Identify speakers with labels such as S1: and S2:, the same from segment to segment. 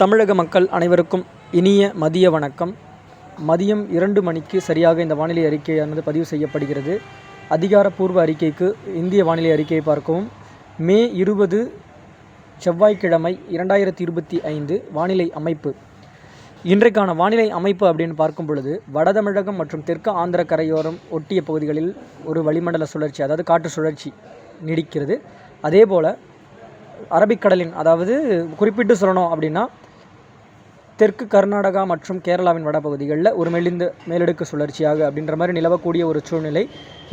S1: தமிழக மக்கள் அனைவருக்கும் இனிய மதிய வணக்கம். மதியம் இரண்டு மணிக்கு சரியாக இந்த வானிலை அறிக்கையானது பதிவு செய்யப்படுகிறது. அதிகாரப்பூர்வ அறிக்கைக்கு இந்திய வானிலை அறிக்கையை பார்க்கவும். மே இருபது செவ்வாய்க்கிழமை இரண்டாயிரத்தி இருபத்தி ஐந்து வானிலை அமைப்பு. இன்றைக்கான வானிலை அமைப்பு அப்படின்னு பார்க்கும் பொழுது வட தமிழகம் மற்றும் தெற்கு ஆந்திர கரையோரம் ஒட்டிய பகுதிகளில் ஒரு வளிமண்டல சுழற்சி அதாவது காற்று சுழற்சி நீடிக்கிறது. அதே போல் அரபிக்கடலின் அதாவது குறிப்பிட்டு சொல்லணும் அப்படின்னா தெற்கு கர்நாடகா மற்றும் கேரளாவின் வடபகுதிகளில் ஒரு மெலிந்த மேலடுக்கு சுழற்சியாக அப்படின்ற மாதிரி நிலவக்கூடிய ஒரு சூழ்நிலை.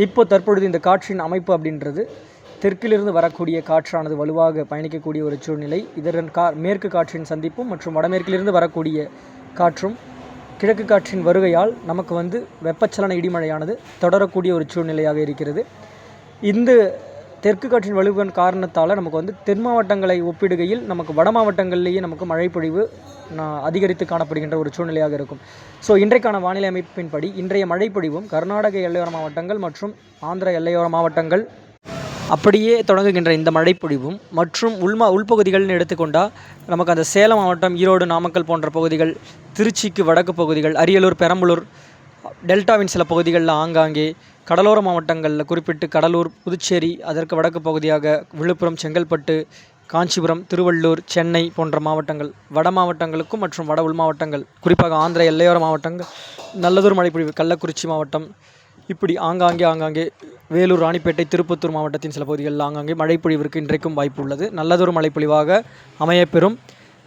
S1: இப்போ தற்பொழுது இந்த காற்றின் அமைப்பு அப்படின்றது தெற்கிலிருந்து வரக்கூடிய காற்றானது வலுவாக பயணிக்கக்கூடிய ஒரு சூழ்நிலை. இதன் கா மேற்கு காற்றின் சந்திப்பும் மற்றும் வடமேற்கிலிருந்து வரக்கூடிய காற்றும் கிழக்கு காற்றின் வருகையால் நமக்கு வந்து வெப்பச்சலன இடிமழையானது தொடரக்கூடிய ஒரு சூழ்நிலையாக இருக்கிறது. இந்த தெற்கு காற்றின் வலுவன் காரணத்தால் நமக்கு வந்து தென் மாவட்டங்களை ஒப்பிடுகையில் நமக்கு வட மாவட்டங்கள்லேயே நமக்கு மழைப்பொழிவு அதிகரித்து காணப்படுகின்ற ஒரு சூழ்நிலையாக இருக்கும். ஸோ இன்றைக்கான வானிலை அமைப்பின்படி இன்றைய மழைப்பொழிவும் கர்நாடக எல்லையோர மாவட்டங்கள் மற்றும் ஆந்திர எல்லையோர மாவட்டங்கள் அப்படியே தொடங்குகின்ற இந்த மழைப்பொழிவும் மற்றும் உள்மா உள்பகுதிகள்னு எடுத்துக்கொண்டால் நமக்கு அந்த சேலம் மாவட்டம் ஈரோடு நாமக்கல் போன்ற பகுதிகள் திருச்சிக்கு வடக்கு பகுதிகள் அரியலூர் பெரம்பலூர் டெல்டாவின் சில பகுதிகளில் ஆங்காங்கே கடலோர மாவட்டங்களில் குறிப்பிட்டு கடலூர் புதுச்சேரி அதற்கு வடக்கு பகுதியாக விழுப்புரம் செங்கல்பட்டு காஞ்சிபுரம் திருவள்ளூர் சென்னை போன்ற மாவட்டங்கள் வட மாவட்டங்களுக்கும் மற்றும் வட உள் மாவட்டங்கள் குறிப்பாக ஆந்திர எல்லையோர மாவட்டங்கள் நல்லதொரு மழைப்பொழிவு கள்ளக்குறிச்சி மாவட்டம் இப்படி ஆங்காங்கே ஆங்காங்கே வேலூர் ராணிப்பேட்டை திருப்பத்தூர் மாவட்டத்தின் சில பகுதிகளில் ஆங்காங்கே மழைப்பொழிவிற்கு இன்றைக்கும் வாய்ப்பு உள்ளது. நல்லதொரு மழைப்பொழிவாக அமையப்பெறும்.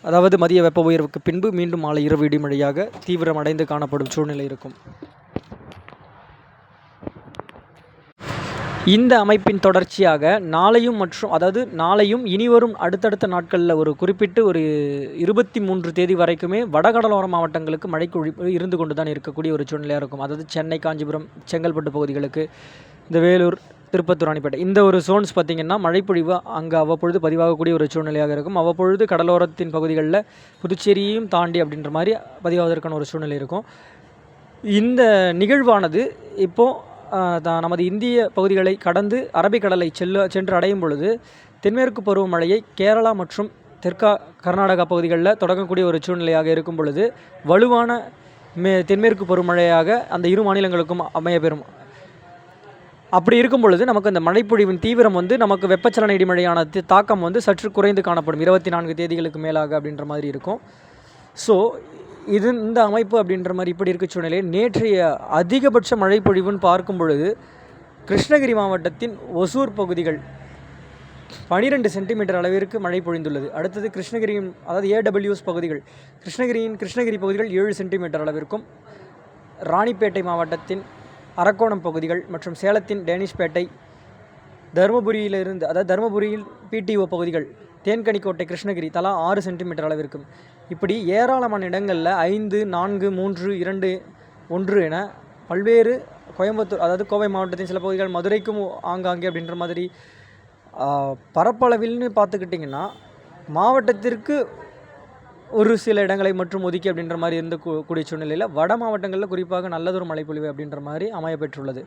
S1: அதாவது மதிய வெப்ப உயர்வுக்கு பின்பு மீண்டும் மாலை இரவு இடிமழையாக தீவிரமடைந்து காணப்படும் சூழ்நிலை இருக்கும். இந்த அமைப்பின் தொடர்ச்சியாக நாளையும் மற்றும் அதாவது நாளையும் இனிவரும் அடுத்தடுத்த நாட்களில் ஒரு குறிப்பிட்டு ஒரு இருபத்தி மூன்று தேதி வரைக்குமே வடகடலோர மாவட்டங்களுக்கு மழைக்குழிப்பு இருந்து கொண்டு தான் இருக்கக்கூடிய ஒரு சூழ்நிலையாக இருக்கும். அதாவது சென்னை காஞ்சிபுரம் செங்கல்பட்டு பகுதிகளுக்கு இந்த வேலூர் திருப்பத்தூர் ராணிப்பேட்டை இந்த ஒரு சோன்ஸ் பார்த்திங்கன்னா மழைப்பொழிவு அங்கே அவ்வப்பொழுது பதிவாகக்கூடிய ஒரு சூழ்நிலையாக இருக்கும். அவ்வப்பொழுது கடலோரத்தின் பகுதிகளில் புதுச்சேரியும் தாண்டி அப்படின்ற மாதிரி பதிவாவதற்கான ஒரு சூழ்நிலை இருக்கும். இந்த நிகழ்வானது இப்போது நமது இந்திய பகுதிகளை கடந்து அரபிக்கடலை செல்ல சென்று அடையும் பொழுது தென்மேற்கு பருவமழையை கேரளா மற்றும் தெற்கா கர்நாடகா பகுதிகளில் தொடங்கக்கூடிய ஒரு சூழ்நிலையாக இருக்கும் பொழுது வலுவான மே தென்மேற்கு பருவமழையாக அந்த இரு மாநிலங்களுக்கும் அமையப்பெறும். அப்படி இருக்கும் பொழுது நமக்கு அந்த மழைப்பொழிவின் தீவிரம் வந்து நமக்கு வெப்பச்சலன இடிமழையான தாக்கம் வந்து சற்று குறைந்து காணப்படும். இருபத்தி நான்கு தேதிகளுக்கு மேலாக அப்படின்ற மாதிரி இருக்கும். ஸோ இது இந்த அமைப்பு அப்படின்ற மாதிரி இப்படி இருக்க சூழ்நிலையில் நேற்றைய அதிகபட்ச மழைப்பொழிவுன்னு பார்க்கும் பொழுது கிருஷ்ணகிரி மாவட்டத்தின் ஒசூர் பகுதிகள் பனிரெண்டு சென்டிமீட்டர் அளவிற்கு மழை பொழிந்துள்ளது. அடுத்தது கிருஷ்ணகிரியின் அதாவது ஏடபிள்யூஎஸ் பகுதிகள். கிருஷ்ணகிரியின் கிருஷ்ணகிரி பகுதிகள் ஏழு சென்டிமீட்டர் அளவிற்கும் ராணிப்பேட்டை மாவட்டத்தின் அரக்கோணம் பகுதிகள் மற்றும் சேலத்தின் டேனிஷ்பேட்டை தருமபுரியிலிருந்து அதாவது தருமபுரியில் பிடிஓ பகுதிகள் தேன்கனிக்கோட்டை கிருஷ்ணகிரி தலா ஆறு சென்டிமீட்டர் அளவிற்கும். இப்படி ஏராளமான இடங்களில் ஐந்து நான்கு மூன்று இரண்டு ஒன்று என பல்வேறு கோயம்புத்தூர் அதாவது கோவை மாவட்டத்தின் சில பகுதிகள் மதுரைக்கும் ஆங்காங்கே அப்படின்ற மாதிரி பரப்பளவில்னு பார்த்துக்கிட்டிங்கன்னா மாவட்டத்திற்கு ஒரு சில இடங்களை மட்டும் ஒதுக்கி அப்படின்ற மாதிரி இருந்த கூடிய சூழ்நிலையில் வட மாவட்டங்களில் குறிப்பாக நல்லதொரு மழைப்பொழிவு அப்படின்ற மாதிரி அமைய பெற்றுள்ளது.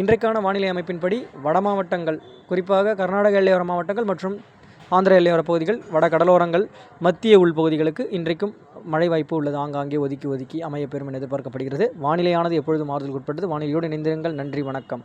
S1: இன்றைக்கான வானிலை அமைப்பின்படி வட மாவட்டங்கள் குறிப்பாக கர்நாடக எல்லையோர மாவட்டங்கள் மற்றும் ஆந்திர எல்லையோர பகுதிகள் வட கடலோரங்கள் மத்திய உள்பகுதிகளுக்கு இன்றைக்கும் மழை வாய்ப்பு உள்ளது. ஆங்காங்கே ஒதுக்கி ஒதுக்கி அமையப்பெறும் என எதிர்பார்க்கப்படுகிறது. வானிலையானது எப்பொழுதும் மாறுதலுக்கு உட்பட்டது வானிலையோடு இணைந்திருங்கள். நன்றி வணக்கம்.